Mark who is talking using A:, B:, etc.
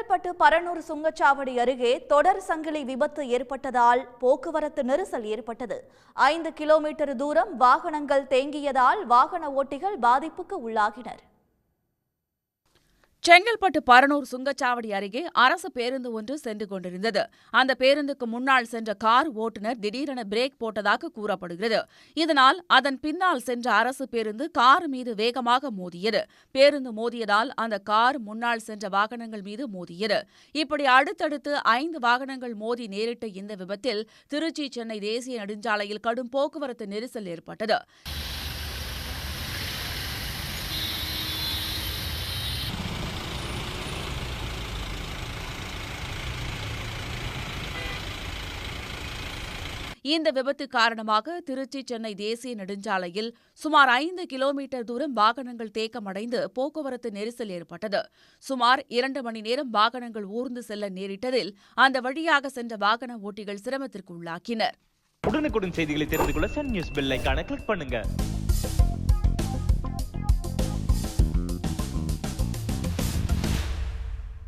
A: செங்கல்பட்டு பரனூர் சுங்கச்சாவடி அருகே தொடர் சங்கிலி விபத்து ஏற்பட்டதால் போக்குவரத்து நெரிசல் ஏற்பட்டது. ஐந்து கிலோமீட்டர் தூரம் வாகனங்கள் தேங்கியதால் வாகன ஓட்டிகள் பாதிப்புக்கு உள்ளாகினர்.
B: செங்கல்பட்டு பரனூர் சுங்கச்சாவடி அருகே அரசு பேருந்து ஒன்று சென்று கொண்டிருந்தது. அந்த பேருந்துக்கு முன்னால் சென்ற கார் ஓட்டுநர் திடீரென பிரேக் போட்டதாக கூறப்படுகிறது. இதனால் அதன் பின்னால் சென்ற அரசு பேருந்து கார் மீது வேகமாக மோதியது. பேருந்து மோதியதால் அந்த கார் முன்னால் சென்ற வாகனங்கள் மீது மோதியது. இப்படி அடுத்தடுத்து ஐந்து வாகனங்கள் மோதி நேரிட்ட இந்த விபத்தில் திருச்சி சென்னை தேசிய நெடுஞ்சாலையில் கடும் போக்குவரத்து நெரிசல் ஏற்பட்டது. இந்த விபத்து காரணமாக திருச்சி சென்னை தேசிய நெடுஞ்சாலையில் சுமார் ஐந்து கிலோமீட்டர் தூரம் வாகனங்கள் தேக்கமடைந்து போக்குவரத்து நெரிசல் ஏற்பட்டது. சுமார் இரண்டு மணி நேரம் வாகனங்கள் ஊர்ந்து செல்ல நேரிட்டதில் அந்த வழியாக சென்ற வாகன ஓட்டிகள் சிரமத்திற்கு உள்ளாக்கினர்.
C: உடனுக்குடன் செய்திகளை தெரிந்து கொள்ள சன் நியூஸ் பெல் கிளிக் பண்ணுங்க.